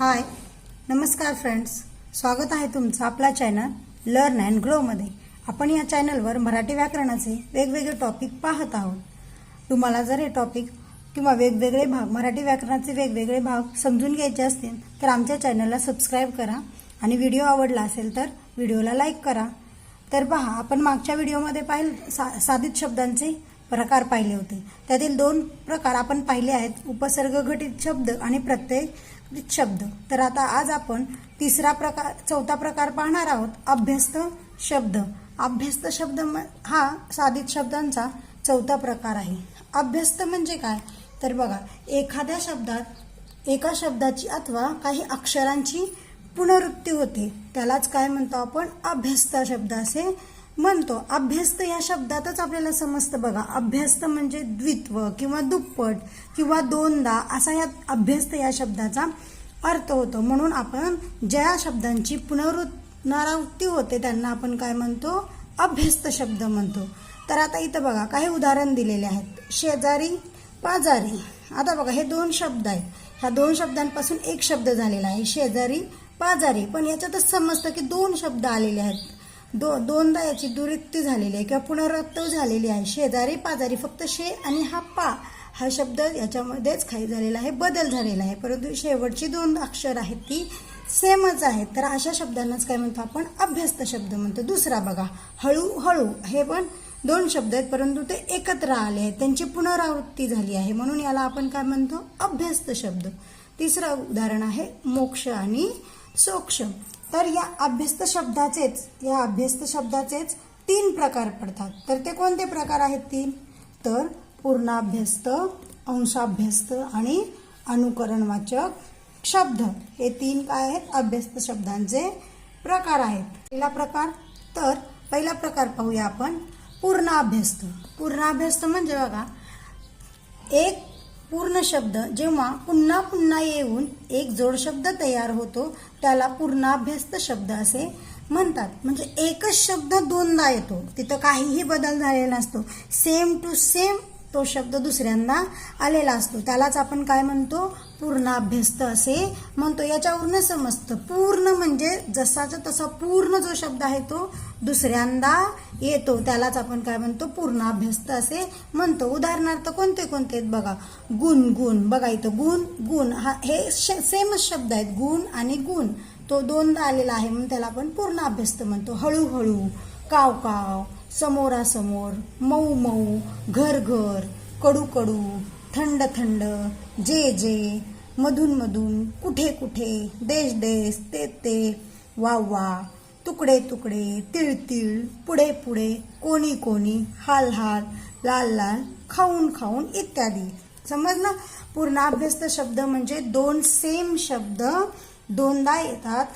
हाय. नमस्कार फ्रेंड्स. स्वागत आहे तुमचं आपला चॅनल लर्न अँड ग्रोमध्ये आपण या चॅनलवर मराठी व्याकरणाचे वेगवेगळे टॉपिक पाहत आहोत. तुम्हाला जर हे टॉपिक किंवा वेगवेगळे भाग मराठी व्याकरणाचे वेगवेगळे भाग समजून घ्यायचे असतील तर आमच्या चॅनलला सबस्क्राईब करा. आणि व्हिडिओ आवडला असेल तर व्हिडिओला लाईक करा. तर पहा आपण मागच्या व्हिडिओमध्ये पाहिलं सा साधित शब्दांचे प्रकार पाहिले होते. त्यातील दोन प्रकार आपण पाहिले आहेत. उपसर्ग घटित शब्द आणि प्रत्यय. शब्द. तर आता आज आपण तिसरा प्रकार चौथा प्रकार पाहणार आहोत. अभ्यस्त शब्द. अभ्यस्त शब्द हा साधित शब्दांचा चौथा प्रकार आहे. अभ्यस्त म्हणजे काय? तर बघा एखाद्या शब्दात एका शब्दाची अथवा काही अक्षरांची पुनरुक्ती होते. त्यालाच काय म्हणतो आपण? अभ्यस्त शब्द असे म्हणतो अभ्यस्त या शब्दातच आपल्याला समजतं बघा. अभ्यस्त म्हणजे द्वित्व किंवा दुप्पट किंवा दोनदा असा या अभ्यस्त या शब्दाचा अर्थ होतो. म्हणून आपण ज्या शब्दांची पुनरुत्नावृत्ती होते त्यांना आपण काय म्हणतो? अभ्यस्त शब्द म्हणतो. तर आता इथं बघा काही उदाहरण दिलेले आहेत. शेजारी पाजारी. आता बघा हे दोन शब्द आहेत. ह्या दोन शब्दांपासून एक शब्द झालेला आहे शेजारी पाजारी. पण याच्यातच समजतं की दोन शब्द आलेले आहेत. दो दोनदा याची दुरुत्ती झालेली आहे किंवा पुनरुक्ती झालेली आहे. शेजारी पाजारी फक्त शे आणि हा पा हा शब्द याच्यामध्येच काही झालेला आहे बदल झालेला आहे. परंतु शेवटची दोन अक्षर आहेत ती सेमच आहेत. तर अशा शब्दांनाच काय म्हणतो आपण? अभ्यस्त शब्द म्हणतो. दुसरा बघा हळूहळू हे पण दोन शब्द आहेत परंतु ते एकत्र आले आहेत. त्यांची पुनरावृत्ती झाली आहे. म्हणून याला आपण काय म्हणतो? अभ्यस्त शब्द. तिसरं उदाहरण आहे मोक्ष आणि सोक्ष. तर या अभ्यस्त शब्दाचेच या अभ्यस्त शब्दाचेच तीन प्रकार पडतात. तर ते कोणते प्रकार आहेत तीन? तर पूर्णाभ्यस्त अंशाभ्यस्त आणि अनुकरणवाचक शब्द. हे तीन काय आहेत? अभ्यस्त शब्दांचे प्रकार आहेत. पहिला प्रकार तर पहिला प्रकार पाहूया आपण. पूर्णाभ्यस्त. पूर्णाभ्यस्त म्हणजे बघा एक पूर्ण शब्द जेव्हा पुन्हा पुन्हा येऊन एक जोड शब्द तयार होतो त्याला पूर्णाभ्यस्त शब्द असे म्हणतात. म्हणजे एकच शब्द दोनदा येतो. तिथं काहीही बदल झालेला नसतो. सेम टू सेम तो शब्द दुसऱ्यांदा आलेला असतो. त्यालाच आपण काय म्हणतो? पूर्णाभ्यस्त असे म्हणतो. याच्यावरून समजतं. पूर्ण म्हणजे जसाचा तसा पूर्ण जो शब्द आहे तो दुसऱ्यांदा येतो त्यालाच आपण काय म्हणतो पूर्ण अभ्यस्त असे म्हणतो. उदाहरणार्थ कोणते कोणते आहेत बघा. गुण गुण. बघा इथं गुण गुण. हा हे सेमच शब्द आहेत. गुण आणि गुण. तो दोनदा आलेला आहे म्हणून त्याला आपण पूर्ण अभ्यस्त म्हणतो. हळूहळू काव काव समोरासमोर मऊ मऊ घर घर कडू कडू थंड थंड जे जे मधून मधून कुठे कुठे देश देश ते ते वा वा तुकडे तुकडे तिळ तिळ पुढे पुढे कोणी कोणी हाल हाल लाल लाल खाऊन खाऊन इत्यादी. समजलं पूर्णाभ्यस्त शब्द म्हणजे दोन सेम शब्द दोनदा येतात.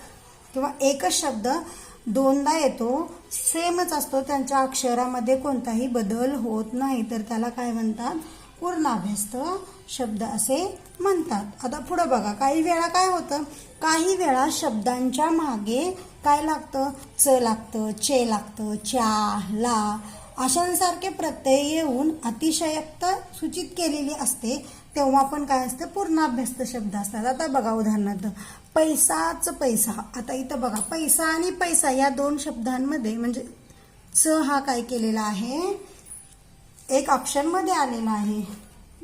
किंवा एकच शब्द दोनदा येतो सेमच असतो. त्यांच्या अक्षरामध्ये कोणताही बदल होत नाही. तर त्याला काय म्हणतात? पूर्णाभ्यस्त शब्द असे म्हणतात. आता पुढं बघा काही वेळा काय होतं? काही वेळा शब्दांच्या मागे काय लागतं? च लागतं चे लागतं च्या ला अशांसारखे प्रत्यय येऊन अतिशयक्त सूचित केलेली असते तेव्हा पण काय असतं? पूर्णाभ्यस्त शब्द असतात. आता बघा उदाहरणार्थ पैसाच पैसा. आता इथं बघा पैसा आणि पैसा या दोन शब्दांमध्ये म्हणजे च हा काय केलेला आहे? एक ऑप्शनमध्ये आलेला आहे.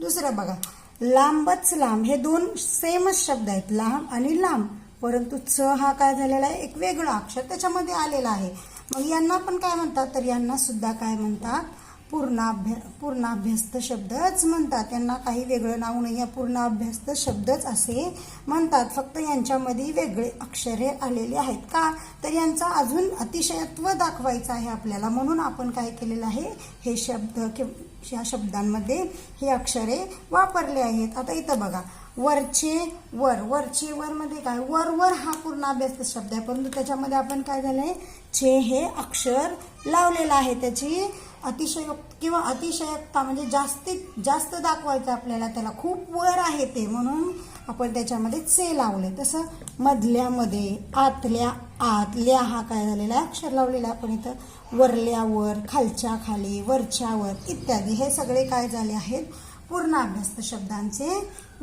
दुसरं बघा लांबच लांब. हे दोन सेमच शब्द आहेत लांब आणि लांब. परंतु च हा काय झालेला आहे? एक वेगळं अक्षर त्याच्यामध्ये आलेला आहे. मग यांना पण काय म्हणतात? तर यांना सुद्धा काय म्हणतात? पूर्णाभ्य पूर्णाभ्यस्त शब्दच म्हणतात. त्यांना काही वेगळं नाव नाही. या पूर्णाभ्यस्त शब्दच असे म्हणतात. फक्त यांच्यामध्ये वेगळे अक्षरे आलेले आहेत का? तर यांचा अजून अतिशयत्व दाखवायचं आहे आपल्याला. म्हणून आपण काय केलेलं आहे? हे शब्द कि- या शब्दांमध्ये हे अक्षरे वापरले आहेत. आता इथं बघा. वरचे वर वरचे वर मध्ये काय? वर वर हा अभ्यास शब्द आहे. परंतु त्याच्यामध्ये आपण काय झालंय? छे हे अक्षर लावलेलं आहे. त्याची अतिशयोक्त किंवा अतिशयोक्ता म्हणजे जास्तीत जास्त दाखवायचं आपल्याला त्याला खूप वर आहे ते म्हणून आपण त्याच्यामध्ये चे लावले. तसं मधल्यामध्ये आतल्या आतल्या हा काय झालेला आहे? अक्षर लावलेला आहे आपण इथं. वरल्यावर खालच्या खाली वरच्यावर इत्यादी. हे सगळे काय झाले आहेत? पूर्ण अभ्यस्त शब्दांचे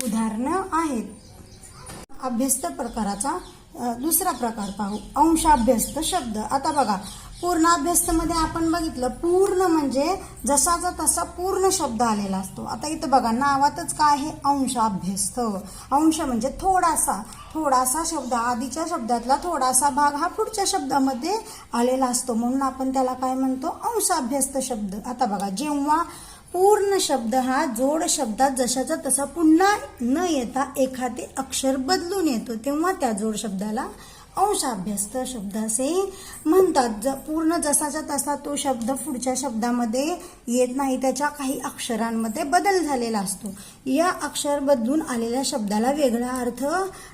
उदाहरणं आहेत. अभ्यस्त प्रकाराचा दुसरा प्रकार पाहू. अंशाभ्यस्त शब्द. आता बघा पूर्णमध्ये आपण बघितलं पूर्ण म्हणजे जसाचा तसा पूर्ण शब्द आलेला असतो. आता इथं बघा नावातच काय आहे? अंशाभ्यस्त. अंश म्हणजे थोडासा. थोडासा शब्द आधीच्या शब्दातला थोडासा भाग हा पुढच्या शब्दामध्ये आलेला असतो. म्हणून आपण त्याला काय म्हणतो? अंशाभ्यस्त शब्द. आता बघा जेव्हा पूर्ण शब्द हा जोड शब्दात जशाचा तसा पुन्हा न येता एखादे अक्षर बदलून येतो तेव्हा त्या जोड शब्दाला अंशाभ्यस्त शब्द असे म्हणतात. ज पूर्ण जसाचा तसा तो शब्द पुढच्या शब्दामध्ये येत नाही त्याच्या काही अक्षरांमध्ये बदल झालेला असतो. या अक्षर बदलून आलेल्या शब्दाला वेगळा अर्थ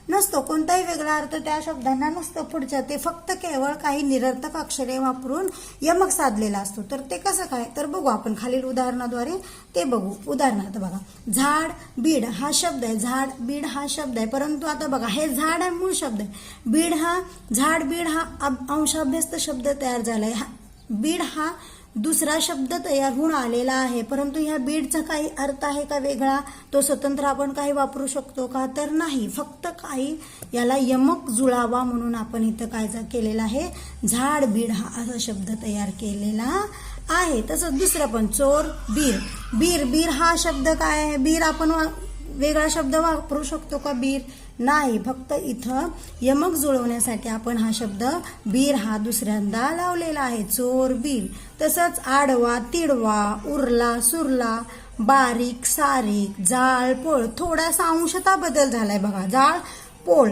नसतो. कोणताही वेगळा अर्थ त्या शब्दांना नसतो. पुढच्या ते फक्त केवळ काही निरर्थक अक्षरे वापरून यमक साधलेला असतो. तर ते कसं काय? तर बघू आपण खालील उदाहरणाद्वारे ते बघू. उदाहरणार्थ बघा. झाड बीड हा शब्द आहे. झाड बीड हा शब्द आहे. परंतु आता बघा हे झाड आहे मूळ शब्द आहे. बीड हा झाड बीड हा अंशाभ्यस्त शब्द तयार झालाय. हा बीड हा दुसरा शब्द तयार होऊन आलेला आहे. परंतु ह्या बीडचा काही अर्थ आहे का वेगळा? तो स्वतंत्र आपण काही वापरू शकतो का? तर नाही. फक्त काही याला यमक जुळावा म्हणून आपण इथं काय केलेला आहे. झाड बीड हा असा शब्द तयार केलेला आहे. तसंच दुसरं पण चोर बीर. बीर बीर हा शब्द काय आहे? बीर आपण वा- वेगळा शब्द वापरू शकतो का बीर? नाही फक्त इथं यमक जुळवण्यासाठी आपण हा शब्द बीर हा दुसऱ्यांदा लावलेला आहे. चोर बीर. तसंच आडवा तिडवा उरला सुरला बारीक सारीक जाळ पोळ. थोडासा अंशता बदल झालाय बघा. जाळ पोळ.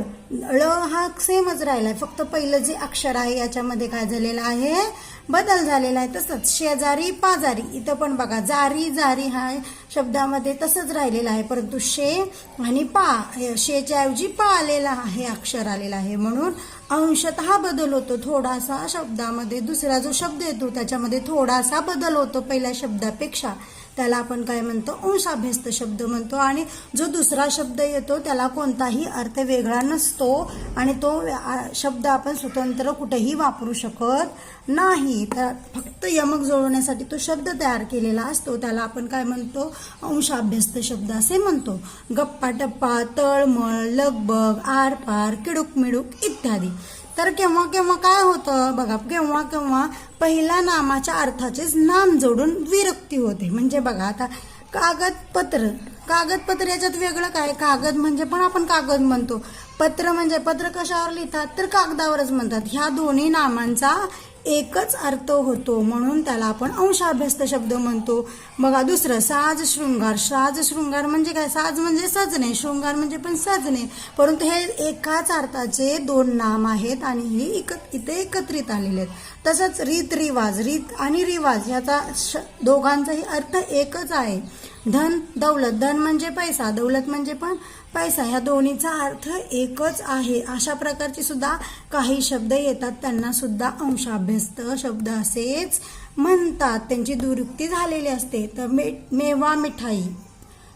ळ हा सेमच राहिलाय. फक्त पहिलं जे अक्षर आहे याच्यामध्ये काय झालेलं आहे? बदल झालेला आहे. तसंच शेजारी पाजारी इथं पण बघा जारी जारी हा शब्दामध्ये तसंच राहिलेलं आहे. परंतु शे आणि पा शेच्या ऐवजी पा आलेला आहे अक्षर आलेला आहे. म्हणून अंशतः बदल होतो. थोडासा शब्दामध्ये दुसरा जो शब्द येतो त्याच्यामध्ये थोडासा बदल होतो पहिल्या शब्दापेक्षा. त्याला आपण काय म्हणतो? अंशाभ्यस्त शब्द म्हणतो. आणि जो दुसरा शब्द येतो त्याला कोणताही अर्थ वेगळा नसतो. आणि तो शब्द आपण स्वतंत्र कुठेही वापरू शकत नाही. तर फक्त यमक जोडवण्यासाठी तो शब्द तयार केलेला असतो. त्याला आपण काय म्हणतो? अंशाभ्यस्त शब्द असे म्हणतो. गप्पा टप्पा तळमळ लगबग आरपार किडूक मिडूक इत्यादी. तर केव्हा केव्हा काय होतं? बघा केव्हा केव्हा पहिल्या नामाच्या अर्थाचेच नाम जोडून विरक्ती होते. म्हणजे बघा आता कागदपत्र. कागदपत्र याच्यात वेगळं काय? कागद म्हणजे पण आपण कागद म्हणतो. पत्र म्हणजे पत्र कशावर लिहितात? तर कागदावरच म्हणतात. ह्या दोन्ही नामांचा एकच अर्थ होतो म्हणून त्याला आपण अंशाभ्यस्त शब्द म्हणतो. बघा दुसरं साज शृंगार. साज शृंगार म्हणजे काय? साज म्हणजे सजणे शृंगार म्हणजे पण सजणे. परंतु हे एकाच अर्थाचे दोन नाम आहेत आणि हे एक इथे एकत्रित आलेले आहेत. तसंच रीत रिवाज रीत आणि रिवाज याचा श- दोघांचाही अर्थ एकच आहे. धन दौलत. धन म्हणजे पैसा दौलत म्हणजे पण पैसा. ह्या दोन्हीचा अर्थ एकच आहे. अशा प्रकारचे सुद्धा काही शब्द येतात. त्यांना सुद्धा अंशाभ्यस्त शब्द असेच म्हणतात. त्यांची दुरुक्ती झालेली असते. तर मे मेवा मिठाई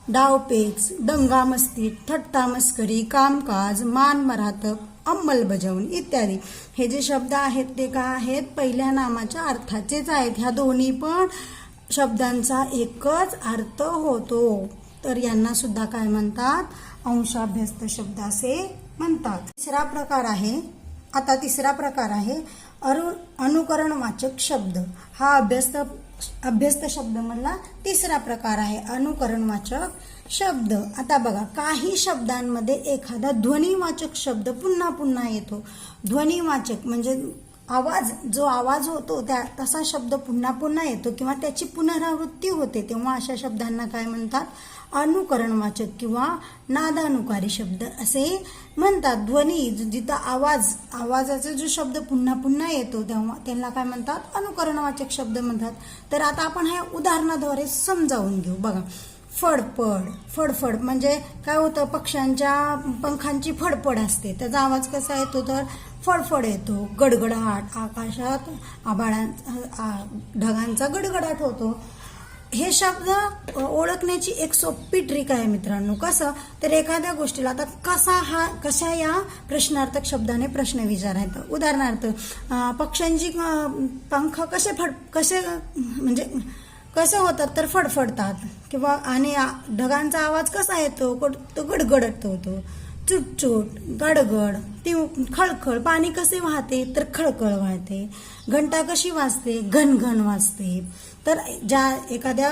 डावपेच दंगामस्ती थट्टा मस्करी कामकाज मान मरातब अंमलबजावणी इत्यादी. हे जे शब्द आहेत ते काय आहेत? पहिल्या नामाच्या अर्थाचेच आहेत. ह्या दोन्ही पण शब्दांचा एकच अर्थ होतो. तर यांना सुद्धा काय म्हणतात? अंशाभ्यस्त शब्द असे म्हणतात. तिसरा प्रकार आहे आता तिसरा प्रकार आहे अरु अनुकरणवाचक शब्द. हा अभ्यस्त अभ्यस्त शब्दमधला तिसरा प्रकार आहे अनुकरणवाचक शब्द. आता बघा काही शब्दांमध्ये एखादा ध्वनिवाचक शब्द पुन्हा पुन्हा येतो. ध्वनिवाचक म्हणजे आवाज जो आवाज होतो त्या तसा शब्द पुन्हा पुन्हा येतो किंवा त्याची पुनरावृत्ती होते. तेव्हा अशा शब्दांना काय म्हणतात? अनुकरणवाचक किंवा नादानुकारी शब्द असे म्हणतात. ध्वनी जिथं आवाज आवाजाचा जो शब्द पुन्हा पुन्हा येतो तेव्हा त्यांना काय म्हणतात? अनुकरणवाचक शब्द म्हणतात. तर आता आपण हे उदाहरणाद्वारे समजावून घेऊ. बघा फडफड फडफड म्हणजे काय होतं? पक्ष्यांच्या पंखांची फडफड असते. त्याचा आवाज कसा येतो? तर फडफड येतो गडगडाट आकाशात आबाळां आ- ढगांचा गडगडाट होतो. हे शब्द ओळखण्याची एक सोपी ट्रिक आहे मित्रांनो. कसं? तर एखाद्या गोष्टीला आता कसा हा कशा या प्रश्नार्थक शब्दाने प्रश्न विचारायचा? उदाहरणार्थ पक्ष्यांची पंख कसे फड कसे म्हणजे कसे होतात तर फडफडतात. किंवा आणि ढगांचा आवाज कसा येतो? तो गडगडत होतो. चुटचुट गडगड ती खळखळ पाणी कसे वाहते तर खळखळ वाहते. घंटा कशी वाजते? घनघन वाजते. तर ज्या एखाद्या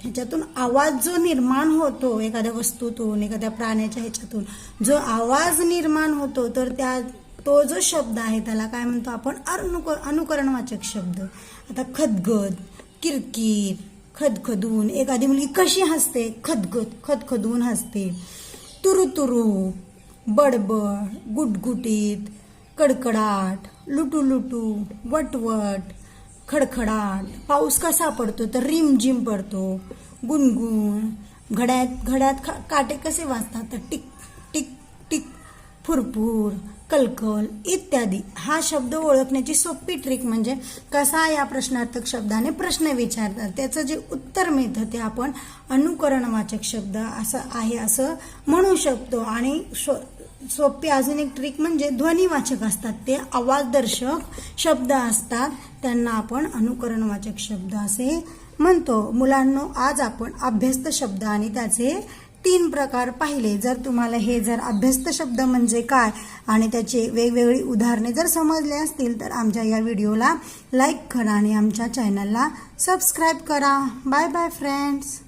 ह्याच्यातून आवाज जो निर्माण होतो एखाद्या वस्तूतून एखाद्या प्राण्याच्या ह्याच्यातून जो आवाज निर्माण होतो तर त्या तो जो शब्द आहे त्याला काय म्हणतो आपण? अनुक अनुकरणवाचक शब्द. आता खदगद किरकिर खदखदून. एखादी मुलगी कशी हसते? खदखद खदखदून हसते. तुरुतुरू बडबड गुटगुटीत कडकडाट लुटू वटवट खडखडाट. पाऊस कसा पडतो तर रिमझिम पडतो. गुणगुण. घड्यात घड्यात खा- काटे कसे वाजतात तर टिक टिक टिक फुरफुर. कलकल इत्यादी. हा शब्द ओळखण्याची सोपी ट्रिक म्हणजे कसा या प्रश्नार्थक शब्दाने प्रश्न विचारतात. त्याचं जे उत्तर मिळतं ते आपण अनुकरणवाचक शब्द असं आहे असं म्हणू शकतो. आणि सोपी अजून एक ट्रिक म्हणजे ध्वनिवाचक असतात. ते आवाजदर्शक शब्द असतात. त्यांना आपण अनुकरणवाचक शब्द असे म्हणतो. मुलांनो आज आपण अभ्यस्त शब्द आणि त्याचे तीन प्रकार पाहिले. जर तुम्हाला हे जर अभ्यस्त शब्द म्हणजे काय आणि त्याचे वेगवेगळी उदाहरणे जर समजले असतील तर आमच्या या व्हिडिओला लाईक करा आणि आमच्या चॅनलला सबस्क्राईब करा. Bye bye friends